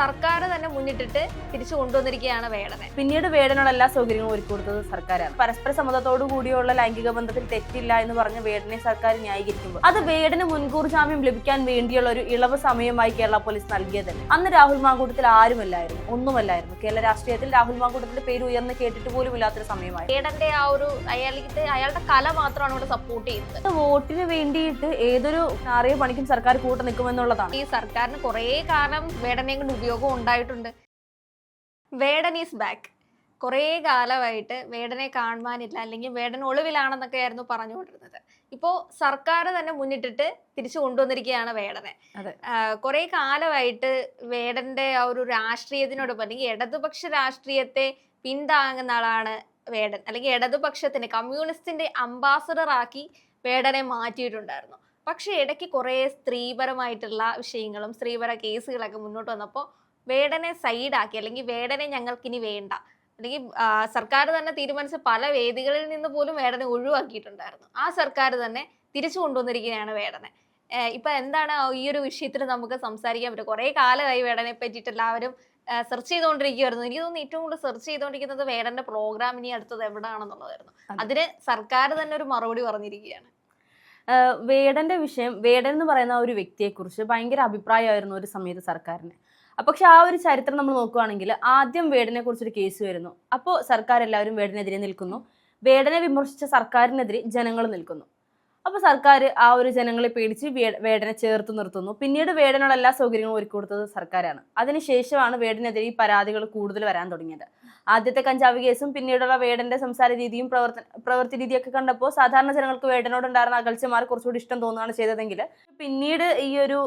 സർക്കാർ തന്നെ മുന്നിട്ടിട്ട് തിരിച്ചു കൊണ്ടുവന്നിരിക്കുകയാണ് വേടനെ. പിന്നീട് വേടനുള്ള എല്ലാ സൗകര്യങ്ങളും ഒരുക്കി കൊടുത്തത് സർക്കാരാണ്. പരസ്പര സമ്മതത്തോടു കൂടിയുള്ള ലൈംഗിക ബന്ധത്തിൽ തെറ്റില്ല എന്ന് പറഞ്ഞ വേടനെ സർക്കാർ ന്യായീകരിക്കുമ്പോൾ. അത് വേടന് മുൻകൂർ ജാമ്യം ലഭിക്കാൻ വേണ്ടിയുള്ള ഒരു ഇളവ് സമയമായി കേരള പോലീസ് നൽകിയതല്ലേ. അന്ന് രാഹുൽ മാങ്കൂട്ടത്തിൽ ആരുമല്ലായിരുന്നു ഒന്നുമല്ലായിരുന്നു. കേരള രാഷ്ട്രീയത്തിൽ രാഹുൽ മാങ്കൂട്ടത്തിന്റെ പേര് ഉയർന്ന് കേട്ടിട്ട് പോലും ഇല്ലാത്തൊരു സമയമായി. വേടന്റെ ആ ഒരു അയാളുടെ അയാളുടെ കല മാത്രമാണ് ഇവിടെ സപ്പോർട്ട് ചെയ്യുന്നത്. വോട്ടിന് വേണ്ടിയിട്ട് ഏതൊരു നാറിയ പണിക്കും സർക്കാർ കൂട്ടു നിൽക്കുമെന്നുള്ളതാണ്. ഈ സർക്കാരിന് കുറേ കാലം വേടനെ കൊണ്ട് ഉപയോഗം ഉണ്ടായിട്ടുണ്ട്. Vedan is back. കുറേ കാലമായിട്ട് വേടനെ കാണുവാനില്ല. അല്ലെങ്കിൽ വേടൻ ഒളിവിലാണെന്നൊക്കെ ആയിരുന്നു പറഞ്ഞുകൊണ്ടിരുന്നത്. ഇപ്പോൾ സർക്കാർ തന്നെ മുന്നിട്ടിട്ട് തിരിച്ചു കൊണ്ടുവന്നിരിക്കുകയാണ് വേടനെ. കുറേ കാലമായിട്ട് വേടന്റെ ആ ഒരു രാഷ്ട്രീയത്തിനോടൊപ്പം അല്ലെങ്കിൽ ഇടതുപക്ഷ രാഷ്ട്രീയത്തെ പിന്താങ്ങുന്ന ആളാണ് വേടൻ. അല്ലെങ്കിൽ ഇടതുപക്ഷത്തിന് കമ്മ്യൂണിസ്റ്റിന്റെ അംബാസഡർ ആക്കി വേടനെ മാറ്റിയിട്ടുണ്ടായിരുന്നു. പക്ഷെ ഇടയ്ക്ക് കുറേ സ്ത്രീപരമായിട്ടുള്ള വിഷയങ്ങളും സ്ത്രീപര കേസുകളൊക്കെ മുന്നോട്ട് വന്നപ്പോൾ വേടനെ സൈഡാക്കി അല്ലെങ്കിൽ വേടനെ ഞങ്ങൾക്കിനി വേണ്ട. അല്ലെങ്കിൽ സർക്കാർ തന്നെ തീരുമാനിച്ച പല വേദികളിൽ നിന്ന് പോലും വേടനെ ഒഴിവാക്കിയിട്ടുണ്ടായിരുന്നു. ആ സർക്കാർ തന്നെ തിരിച്ചു കൊണ്ടുവന്നിരിക്കുകയാണ് വേടനെ. ഇപ്പൊ എന്താണ് ഈ ഒരു വിഷയത്തിൽ നമുക്ക് സംസാരിക്കാൻ പറ്റും കുറേ കാലമായി വേടനെ പറ്റിയിട്ട് എല്ലാവരും സെർച്ച് ചെയ്തുകൊണ്ടിരിക്കുവായിരുന്നു. എനിക്ക് തോന്നുന്നു ഏറ്റവും കൂടുതൽ സെർച്ച് ചെയ്തുകൊണ്ടിരിക്കുന്നത് വേടന്റെ പ്രോഗ്രാം ഇനി അടുത്തത് എവിടെയാണെന്നുള്ളതായിരുന്നു അതെ. അതിന് സർക്കാർ തന്നെ ഒരു മറുപടി പറഞ്ഞിരിക്കുകയാണ്. വേടന്റെ വിഷയം വേടൻ എന്ന് പറയുന്ന ഒരു വ്യക്തിയെക്കുറിച്ച് ഭയങ്കര അഭിപ്രായമായിരുന്നു ഒരു സമയത്ത് സർക്കാരിന്. പക്ഷെ ആ ഒരു ചരിത്രം നമ്മൾ നോക്കുകയാണെങ്കിൽ ആദ്യം വേടനെ കുറിച്ചൊരു കേസ് വരുന്നു. അപ്പോൾ സർക്കാർ എല്ലാവരും വേടനെതിരെ നിൽക്കുന്നു. വേടനെ വിമർശിച്ച സർക്കാരിനെതിരെ ജനങ്ങൾ നിൽക്കുന്നു. അപ്പോൾ സർക്കാർ ആ ഒരു ജനങ്ങളെ പേടിച്ച് വേടനെ ചേർത്ത് നിർത്തുന്നു. പിന്നീട് വേടനുള്ള എല്ലാ സൗകര്യങ്ങളും ഒരുക്കി കൊടുത്തത് സർക്കാരാണ്. അതിനുശേഷമാണ് വേടനെതിരെ ഈ പരാതികൾ കൂടുതൽ വരാൻ തുടങ്ങിയത്. ആദ്യത്തെ കഞ്ചാവ് കേസും പിന്നീടുള്ള വേടന്റെ സംസാര രീതിയും പ്രവർത്തി രീതിയൊക്കെ കണ്ടപ്പോൾ സാധാരണ ജനങ്ങൾക്ക് വേടനോടുണ്ടായിരുന്ന അകൽച്ചമാർ കുറച്ചുകൂടി ഇഷ്ടം തോന്നുകയാണ് ചെയ്തതെങ്കിൽ പിന്നീട് ഈ ഒരു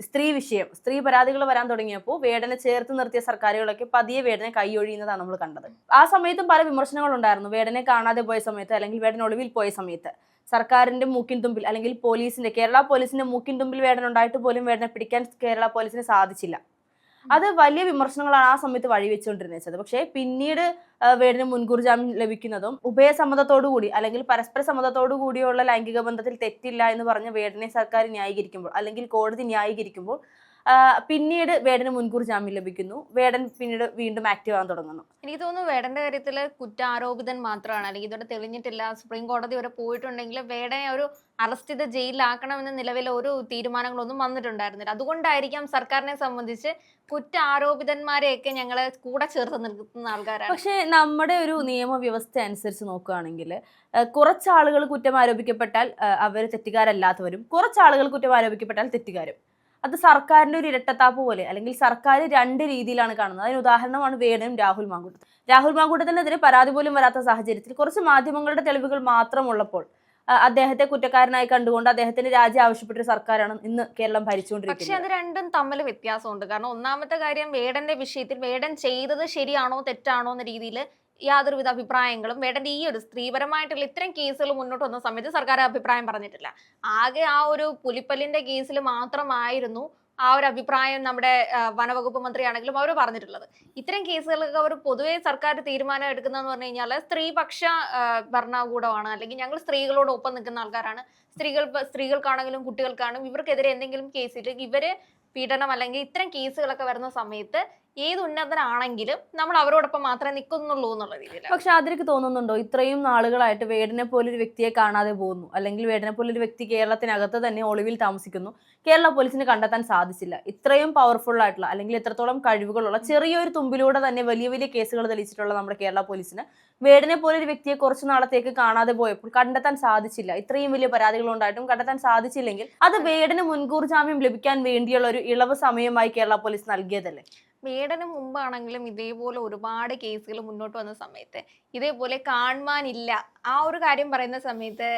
സ്ത്രീ വിഷയം സ്ത്രീ പരാതികൾ വരാൻ തുടങ്ങിയപ്പോൾ വേടനെ ചേർത്ത് നിർത്തിയ സർക്കാരുകളൊക്കെ പതിയെ വേടനെ കൈയൊഴിയുന്നതാണ് നമ്മൾ കണ്ടത്. ആ സമയത്തും പല വിമർശനങ്ങളുണ്ടായിരുന്നു വേടനെ കാണാതെ പോയ സമയത്ത് അല്ലെങ്കിൽ വേടന ഒളിവിൽ പോയ സമയത്ത് സർക്കാരിന്റെ മൂക്കിൻ തുമ്പിൽ അല്ലെങ്കിൽ പോലീസിന്റെ കേരള പോലീസിന്റെ മൂക്കിൻ തുമ്പിൽ വേടനുണ്ടായിട്ട് പോലും വേടനെ പിടിക്കാൻ കേരള പോലീസിന് സാധിച്ചില്ല. അത് വലിയ വിമർശനങ്ങളാണ് ആ സമയത്ത് വഴിവെച്ചുകൊണ്ടിരുന്നത് പക്ഷേ പിന്നീട് വേടിന് മുൻകൂർ ജാമ്യം ലഭിക്കുന്നതും ഉഭയസമ്മതത്തോടു കൂടി അല്ലെങ്കിൽ പരസ്പര സമ്മതത്തോടു കൂടിയുള്ള ലൈംഗിക ബന്ധത്തിൽ തെറ്റില്ല എന്ന് പറഞ്ഞ് വേടിനെ സർക്കാർ ന്യായീകരിക്കുമ്പോൾ അല്ലെങ്കിൽ കോടതി ന്യായീകരിക്കുമ്പോൾ പിന്നീട് വേടന് മുൻകൂർ ജാമ്യം ലഭിക്കുന്നു. വേടൻ പിന്നീട് വീണ്ടും ആക്റ്റീവ് ആകാൻ തുടങ്ങുന്നു. എനിക്ക് തോന്നുന്നു വേടന്റെ കാര്യത്തിൽ കുറ്റാരോപിതൻ മാത്രമാണ്. അല്ലെങ്കിൽ ഇതുവരെ തെളിഞ്ഞിട്ടില്ല. സുപ്രീം കോടതി വരെ പോയിട്ടുണ്ടെങ്കിൽ വേടനെ ഒരു അറസ്റ്റ് ചെയ്ത് ജയിലിലാക്കണമെന്ന നിലവിൽ ഒരു തീരുമാനങ്ങളൊന്നും വന്നിട്ടുണ്ടായിരുന്നില്ല. അതുകൊണ്ടായിരിക്കാം സർക്കാരിനെ സംബന്ധിച്ച് കുറ്റാരോപിതന്മാരെയൊക്കെ ഞങ്ങൾ കൂടെ ചേർത്ത് നിർത്തുന്ന ആൾക്കാരാണ്. പക്ഷേ നമ്മുടെ ഒരു നിയമവ്യവസ്ഥ അനുസരിച്ച് നോക്കുകയാണെങ്കിൽ കുറച്ച് ആളുകൾ കുറ്റം ആരോപിക്കപ്പെട്ടാൽ അവർ തെറ്റുകാരല്ലാത്തവരും കുറച്ച് ആളുകൾ കുറ്റം ആരോപിക്കപ്പെട്ടാൽ തെറ്റുകാരും. അത് സർക്കാരിന്റെ ഒരു ഇരട്ടത്താപ്പ് പോലെ അല്ലെങ്കിൽ സർക്കാർ രണ്ട് രീതിയിലാണ് കാണുന്നത്. അതിന് ഉദാഹരണമാണ് വേടനും രാഹുൽ മാങ്കൂട്ടം. രാഹുൽ മാങ്കൂട്ടത്തിനെതിരെ പരാതി പോലും വരാത്ത സാഹചര്യത്തിൽ കുറച്ച് മാധ്യമങ്ങളുടെ തെളിവുകൾ മാത്രമുള്ളപ്പോൾ അദ്ദേഹത്തെ കുറ്റക്കാരനായി കണ്ടുകൊണ്ട് അദ്ദേഹത്തിന്റെ രാജി ആവശ്യപ്പെട്ട സർക്കാരാണ് ഇന്ന് കേരളം പക്ഷെ പക്ഷേ അത് രണ്ടും തമ്മിൽ വ്യത്യാസമുണ്ട്. കാരണം ഒന്നാമത്തെ കാര്യം വേടന്റെ വിഷയത്തിൽ വേടൻ ചെയ്തത് ശരിയാണോ തെറ്റാണോ എന്ന രീതിയിൽ യാതൊരുവിധ അഭിപ്രായങ്ങളും വേടന്റെ ഈ ഒരു സ്ത്രീപരമായിട്ടുള്ള ഇത്തരം കേസുകൾ മുന്നോട്ട് വന്ന സമയത്ത് സർക്കാർ അഭിപ്രായം പറഞ്ഞിട്ടില്ല. ആകെ ആ ഒരു പുലിപ്പല്ലിന്റെ കേസിൽ മാത്രമായിരുന്നു ആ ഒരു അഭിപ്രായം നമ്മുടെ വനവകുപ്പ് മന്ത്രിയാണെങ്കിലും അവർ പറഞ്ഞിട്ടുള്ളത്. ഇത്തരം കേസുകളൊക്കെ അവർ പൊതുവെ സർക്കാർ തീരുമാനം എടുക്കുന്നതെന്ന് പറഞ്ഞു കഴിഞ്ഞാൽ സ്ത്രീപക്ഷ ഭരണകൂടമാണ്. അല്ലെങ്കിൽ ഞങ്ങൾ സ്ത്രീകളോടൊപ്പം നിൽക്കുന്ന ആൾക്കാരാണ്. സ്ത്രീകൾ സ്ത്രീകൾക്കാണെങ്കിലും കുട്ടികൾക്കാണെങ്കിലും ഇവർക്കെതിരെ എന്തെങ്കിലും കേസിൽ ഇവർ പീഡനം അല്ലെങ്കിൽ ഇത്തരം കേസുകളൊക്കെ വരുന്ന സമയത്ത് ഏത് ഉന്നതനാണെങ്കിലും നമ്മൾ അവരോടൊപ്പം മാത്രമേ നിൽക്കുന്നുള്ളൂ എന്നുള്ള രീതിയിൽ പക്ഷെ അതിലേക്ക് തോന്നുന്നുണ്ടോ? ഇത്രയും നാളുകളായിട്ട് വേടനെ പോലൊരു വ്യക്തിയെ കാണാതെ പോകുന്നു. അല്ലെങ്കിൽ വേടനെ പോലൊരു വ്യക്തി കേരളത്തിനകത്ത് തന്നെ ഒളിവിൽ താമസിക്കുന്നു. കേരള പോലീസിന് കണ്ടെത്താൻ സാധിച്ചില്ല. ഇത്രയും പവർഫുൾ ആയിട്ടുള്ള അല്ലെങ്കിൽ എത്രത്തോളം കഴിവുകളുള്ള ചെറിയൊരു തുമ്പിലൂടെ തന്നെ വലിയ വലിയ കേസുകൾ തെളിയിച്ചിട്ടുള്ള നമ്മുടെ കേരള പോലീസിന് വേടനെ പോലൊരു വ്യക്തിയെ കുറച്ച് നാളത്തേക്ക് കാണാതെ പോയപ്പോൾ കണ്ടെത്താൻ സാധിച്ചില്ല. ഇത്രയും വലിയ പരാതികൾ ഉണ്ടായിട്ടും കണ്ടെത്താൻ സാധിച്ചില്ലെങ്കിൽ അത് വേടന് മുൻകൂർ ജാമ്യം ലഭിക്കാൻ വേണ്ടിയുള്ള ഒരു ഇളവ് സമയമായി കേരള പോലീസ് നൽകിയതല്ലേ? വേടന് മുമ്പാണെങ്കിലും ഇതേപോലെ ഒരുപാട് കേസുകൾ മുന്നോട്ട് വന്ന സമയത്ത് ഇതേപോലെ കാണുവാനില്ല. ആ ഒരു കാര്യം പറയുന്ന സമയത്ത്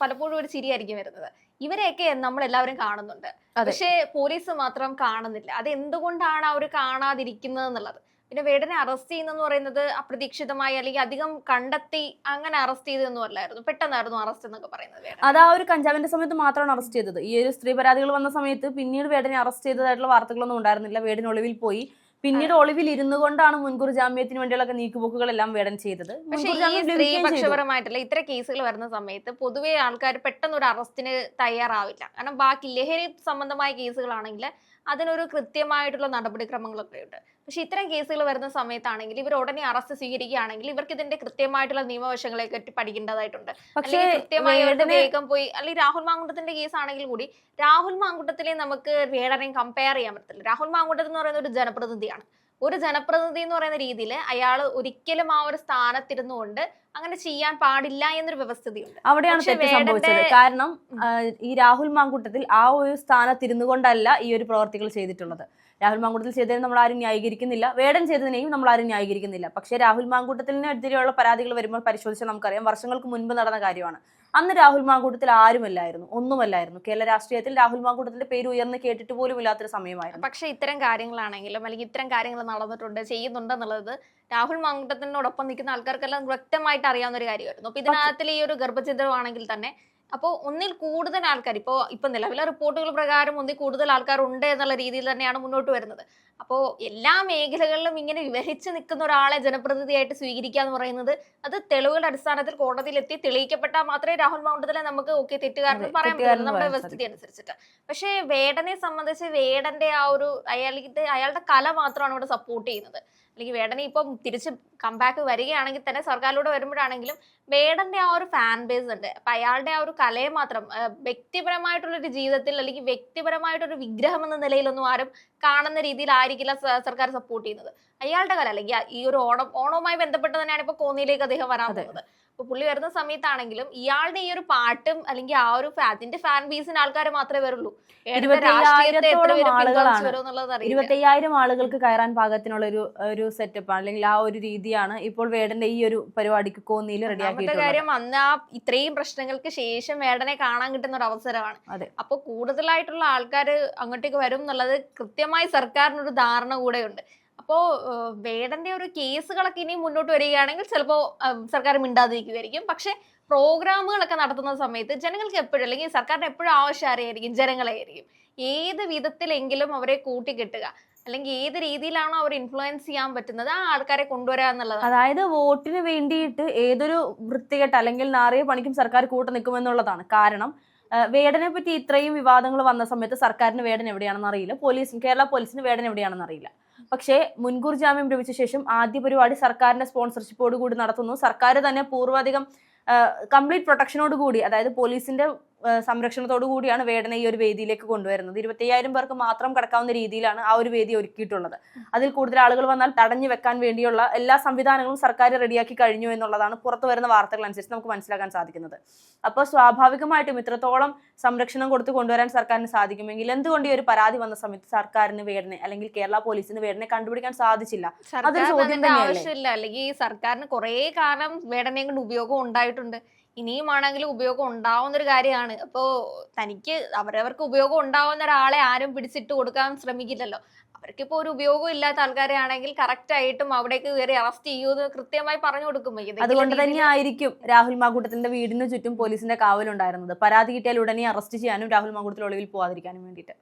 പലപ്പോഴും ഒരു ചിരിയായിരിക്കും വരുന്നത്. ഇവരെയൊക്കെ നമ്മൾ എല്ലാവരും കാണുന്നുണ്ട് പക്ഷെ പോലീസ് മാത്രം കാണുന്നില്ല. അത് എന്തുകൊണ്ടാണ് അവർ കാണാതിരിക്കുന്നത് എന്നുള്ളത്? പിന്നെ വേടനെ അറസ്റ്റ് ചെയ്യുന്നെന്ന് പറയുന്നത് അപ്രതീക്ഷിതമായി അല്ലെങ്കിൽ അധികം കണ്ടെത്തി അങ്ങനെ അറസ്റ്റ് ചെയ്തൊന്നും അല്ലായിരുന്നു. പെട്ടെന്നായിരുന്നു അറസ്റ്റ് എന്നൊക്കെ പറയുന്നത് അത് ആ ഒരു കഞ്ചാവിന്റെ സമയത്ത് മാത്രമാണ് അറസ്റ്റ് ചെയ്തത്. ഈ ഒരു സ്ത്രീ പരാതികൾ വന്ന സമയത്ത് പിന്നീട് വേടനെ അറസ്റ്റ് ചെയ്തതായിട്ടുള്ള വാർത്തകളൊന്നും ഉണ്ടായിരുന്നില്ല. വേടൻ ഒളിവിൽ പോയി. പിന്നീട് ഒളിവിൽ ഇരുന്നു കൊണ്ടാണ് മുൻകൂർ ജാമ്യത്തിന് വേണ്ടിയുള്ള നീക്കുപോക്കുകളെല്ലാം വേടൻ ചെയ്തത്. സ്ത്രീപക്ഷപരമായിട്ടുള്ള ഇത്ര കേസുകൾ വരുന്ന സമയത്ത് പൊതുവെ ആൾക്കാർ പെട്ടെന്ന് ഒരു അറസ്റ്റിന് തയ്യാറാവില്ല. കാരണം ബാക്കി ലഹരി സംബന്ധമായ കേസുകളാണെങ്കിൽ അതിനൊരു കൃത്യമായിട്ടുള്ള നടപടിക്രമങ്ങളൊക്കെ ഉണ്ട് പക്ഷെ ഇത്തരം കേസുകൾ വരുന്ന സമയത്താണെങ്കിൽ ഇവർ ഉടനെ അറസ്റ്റ് സ്വീകരിക്കുകയാണെങ്കിൽ ഇവർക്ക് ഇതിന്റെ കൃത്യമായിട്ടുള്ള നിയമവശങ്ങളെ പറ്റി പഠിക്കേണ്ടതായിട്ടുണ്ട്. പക്ഷേ കൃത്യമായി വേഗം പോയി അല്ലെങ്കിൽ രാഹുൽ മാങ്കുട്ടത്തിന്റെ കേസ് ആണെങ്കിൽ കൂടി രാഹുൽ മാങ്കുട്ടത്തിലെ നമുക്ക് വേടനെയും കമ്പയർ ചെയ്യാൻ പറ്റത്തില്ല. രാഹുൽ മാങ്കുട്ടം എന്ന് പറയുന്ന ഒരു ജനപ്രതിനിധിയാണ്. ഒരു ജനപ്രതിനിധി എന്ന് പറയുന്ന രീതിയിൽ അയാൾ ഒരിക്കലും ആ ഒരു സ്ഥാനത്തിരുന്നുകൊണ്ട് അങ്ങനെ ചെയ്യാൻ പാടില്ല എന്നൊരു വ്യവസ്ഥതയുണ്ട്. അവിടെയാണ് തെറ്റ് സംഭവിച്ചത്. കാരണം ഈ രാഹുൽ മാങ്കൂട്ടത്തിൽ ആ ഒരു സ്ഥാനത്തിരുന്നു കൊണ്ടല്ല ഈ ഒരു പ്രവർത്തികൾ ചെയ്തിട്ടുള്ളത്. രാഹുൽ മാങ്കൂട്ടത്തിൽ ചെയ്തതിനെ നമ്മൾ ആരും ന്യായീകരിക്കുന്നില്ല. വേടൻ ചെയ്തതിനെയും നമ്മൾ ആരും ന്യായീകരിക്കുന്നില്ല. പക്ഷേ രാഹുൽ മാങ്കൂട്ടത്തിനെതിരെയുള്ള പരാതികൾ വരുമ്പോൾ പരിശോധിച്ചാൽ നമുക്കറിയാം വർഷങ്ങൾക്ക് മുൻപ് നടന്ന കാര്യമാണ്. അന്ന് രാഹുൽ മാങ്കൂട്ടത്തിൽ ആരുമല്ലായിരുന്നു? ഒന്നുമല്ലായിരുന്നു. കേരള രാഷ്ട്രീയത്തിൽ രാഹുൽ മാങ്കൂട്ടത്തിന്റെ പേര് ഉയർന്ന് കേട്ടിട്ട് പോലും ഇല്ലാത്തൊരു സമയമായിരുന്നു. പക്ഷേ ഇത്തരം കാര്യങ്ങളാണെങ്കിലും അല്ലെങ്കിൽ ഇത്തരം കാര്യങ്ങൾ നടന്നിട്ടുണ്ട് ചെയ്യുന്നുണ്ടെന്നുള്ളത് രാഹുൽ മാങ്കൂട്ടത്തിനോടൊപ്പം നിൽക്കുന്ന ആൾക്കാർക്കെല്ലാം വ്യക്തമായിട്ട് അറിയാവുന്ന ഒരു കാര്യമായിരുന്നു. അപ്പൊ ഇതിനകത്തിൽ ഈ ഒരു ഗർഭഛിദ്രമാണെങ്കിൽ തന്നെ അപ്പോൾ ഒന്നിൽ കൂടുതൽ ആൾക്കാർ ഇപ്പോൾ ഇപ്പം നിലവിലെ റിപ്പോർട്ടുകൾ പ്രകാരം ഒന്നിൽ കൂടുതൽ ആൾക്കാർ ഉണ്ട് എന്നുള്ള രീതിയിൽ തന്നെയാണ് മുന്നോട്ട് വരുന്നത്. അപ്പോൾ എല്ലാ മേഖലകളിലും ഇങ്ങനെ വിവഹിച്ച് നിൽക്കുന്ന ഒരാളെ ജനപ്രതിനിധിയായിട്ട് സ്വീകരിക്കുക എന്ന് പറയുന്നത് അത് തെളിവുകളുടെ അടിസ്ഥാനത്തിൽ കോടതിയിലെത്തി തെളിയിക്കപ്പെട്ടാൽ മാത്രമേ രാഹുൽ മൗണ്ടത്തിലെ നമുക്ക് ഓക്കെ തെറ്റുകാരൻ പറയാൻ പറ്റുള്ളൂ നമ്മുടെ വ്യവസ്ഥിതി അനുസരിച്ചിട്ട്. പക്ഷേ വേടനെ സംബന്ധിച്ച് വേടന്റെ ആ ഒരു അയാളുടെ അയാളുടെ കല മാത്രമാണ് ഇവിടെ സപ്പോർട്ട് ചെയ്യുന്നത്. അല്ലെങ്കിൽ വേടനെ ഇപ്പം തിരിച്ച് കംബാക്ക് വരികയാണെങ്കിൽ തന്നെ സർക്കാരിലൂടെ വരുമ്പോഴാണെങ്കിലും വേടന്റെ ആ ഒരു ഫാൻ ബേസ് ഉണ്ട്. അപ്പൊ അയാളുടെ ആ ഒരു കലയെ മാത്രം വ്യക്തിപരമായിട്ടുള്ളൊരു വ്യക്തിപരമായിട്ടുള്ള ഒരു ജീവിതത്തിൽ അല്ലെങ്കിൽ വ്യക്തിപരമായിട്ടൊരു വിഗ്രഹം എന്ന നിലയിലൊന്നും ആരും കാണുന്ന രീതിയിലായിരിക്കില്ല സർക്കാർ സപ്പോർട്ട് ചെയ്യുന്നത്. അയാളുടെ കല അല്ലെങ്കിൽ ഈ ഒരു ഓണം ഓണവുമായി ബന്ധപ്പെട്ട് തന്നെയാണ് ഇപ്പൊ കോന്നിയിലേക്ക് അദ്ദേഹം വരാൻ പോകുന്നത്. അപ്പൊ പുള്ളി വരുന്ന സമയത്താണെങ്കിലും ഇയാളുടെ ഈ ഒരു പാട്ടും അല്ലെങ്കിൽ ആ ഒരു അതിന്റെ ഫാൻ ബേസിന് ആൾക്കാർ മാത്രമേ വരുള്ളൂ. ഇരുപത്തയ്യായിരം ആളുകൾക്ക് കയറാൻ പാകത്തിനുള്ള ഒരു ഒരു സെറ്റപ്പ് അല്ലെങ്കിൽ ആ ഒരു രീതിയാണ് ഇപ്പോൾ വേടന്റെ ഈ ഒരു പരിപാടിക്ക് കോന്നിയിൽ റെഡിയാക്കിയിട്ടുള്ളത് കാര്യം അന്ന് ആ ഇത്രയും പ്രശ്നങ്ങൾക്ക് ശേഷം വേടനെ കാണാൻ കിട്ടുന്ന ഒരു അവസരമാണ്. അതെ. അപ്പൊ കൂടുതലായിട്ടുള്ള ആൾക്കാർ അങ്ങോട്ടേക്ക് വരും എന്നുള്ളത് കൃത്യമായി സർക്കാരിനൊരു ധാരണ കൂടെയുണ്ട്. അപ്പോ ഏഹ്, വേടന്റെ ഒരു കേസുകളൊക്കെ ഇനി മുന്നോട്ട് വരികയാണെങ്കിൽ ചിലപ്പോ സർക്കാർ മിണ്ടാതിരിക്കുമായിരിക്കും പക്ഷെ പ്രോഗ്രാമുകളൊക്കെ നടത്തുന്ന സമയത്ത് ജനങ്ങൾക്ക് എപ്പോഴും അല്ലെങ്കിൽ സർക്കാരിന് എപ്പോഴും ആവശ്യം ആരെയായിരിക്കും? ജനങ്ങളെയായിരിക്കും. ഏത് വിധത്തിലെങ്കിലും അവരെ കൂട്ടിക്കെട്ടുക. അല്ലെങ്കിൽ ഏത് രീതിയിലാണോ അവർ ഇൻഫ്ലുവൻസ് ചെയ്യാൻ പറ്റുന്നത് ആ ആൾക്കാരെ കൊണ്ടുവരാ എന്നുള്ളത് അതായത് വോട്ടിന് വേണ്ടിയിട്ട് ഏതൊരു വൃത്തികെട്ട അല്ലെങ്കിൽ നാറിയ പണിക്കും സർക്കാർ കൂട്ടു നിൽക്കുമെന്നുള്ളതാണ്. കാരണം വേടനെ പറ്റി ഇത്രയും വിവാദങ്ങൾ വന്ന സമയത്ത് സർക്കാരിന് വേടൻ എവിടെയാണെന്ന് അറിയില്ല. പോലീസിന് കേരള പോലീസിന് വേടൻ എവിടെയാണെന്ന് അറിയില്ല. പക്ഷേ മുൻകൂർ ജാമ്യം ലഭിച്ച ശേഷം ആദ്യ പരിപാടി സർക്കാരിന്റെ സ്പോൺസർഷിപ്പോട് കൂടി നടത്തുന്നു. സർക്കാർ തന്നെ പൂർവാധികം കംപ്ലീറ്റ് പ്രൊട്ടക്ഷനോട് കൂടി അതായത് പോലീസിന്റെ സംരക്ഷണത്തോടു കൂടിയാണ് വേടനെ ഈ ഒരു വേദിയിലേക്ക് കൊണ്ടുവരുന്നത്. ഇരുപത്തയ്യായിരം പേർക്ക് മാത്രം കടക്കാവുന്ന രീതിയിലാണ് ആ ഒരു വേദി ഒരുക്കിയിട്ടുള്ളത്. അതിൽ കൂടുതൽ ആളുകൾ വന്നാൽ തടഞ്ഞു വെക്കാൻ വേണ്ടിയുള്ള എല്ലാ സംവിധാനങ്ങളും സർക്കാർ റെഡിയാക്കി കഴിഞ്ഞു എന്നുള്ളതാണ് പുറത്തു വരുന്ന വാർത്തകൾ അനുസരിച്ച് നമുക്ക് മനസ്സിലാക്കാൻ സാധിക്കുന്നത്. അപ്പോൾ സ്വാഭാവികമായിട്ടും ഇത്രത്തോളം സംരക്ഷണം കൊടുത്ത് കൊണ്ടുവരാൻ സർക്കാരിന് സാധിക്കുമെങ്കിൽ എന്തുകൊണ്ട് ഈ ഒരു പരാതി വന്ന സമയത്ത് സർക്കാരിന് വേടനെ അല്ലെങ്കിൽ കേരള പോലീസിന് വേടനെ കണ്ടുപിടിക്കാൻ സാധിച്ചില്ല? അതൊരു ചോദ്യം തന്നെ തന്നെയല്ലേ? ആവശ്യമില്ല. അല്ലെങ്കിൽ സർക്കാരിന് കുറെ കാലം വേടനെ കൊണ്ട് ഉപയോഗം ഉണ്ടായിട്ടുണ്ട്. ഇനിയും ആണെങ്കിൽ ഉപയോഗം ഉണ്ടാവുന്ന ഒരു കാര്യമാണ്. അപ്പോൾ തനിക്ക് അവരവർക്ക് ഉപയോഗം ഉണ്ടാവുന്ന ഒരാളെ ആരും പിടിച്ചിട്ട് കൊടുക്കാൻ ശ്രമിക്കില്ലല്ലോ. അവർക്കിപ്പോ ഒരു ഉപയോഗം ഇല്ലാത്ത ആൾക്കാരെ ആണെങ്കിൽ കറക്റ്റ് ആയിട്ടും അവിടേക്ക് കയറി അറസ്റ്റ് ചെയ്യൂന്ന് കൃത്യമായി പറഞ്ഞു കൊടുക്കും. അതുകൊണ്ട് തന്നെ ആയിരിക്കും രാഹുൽ മാങ്കൂട്ടത്തിന്റെ വീടിന് ചുറ്റും പോലീസിന്റെ കാവലുണ്ടായിരുന്നത്. പരാതി കിട്ടിയാൽ ഉടനെ അറസ്റ്റ് ചെയ്യാനും രാഹുൽ മാങ്കൂട്ടത്തിൽ ഒളിവിൽ പോവാതിരിക്കാനും വേണ്ടിയിട്ട്.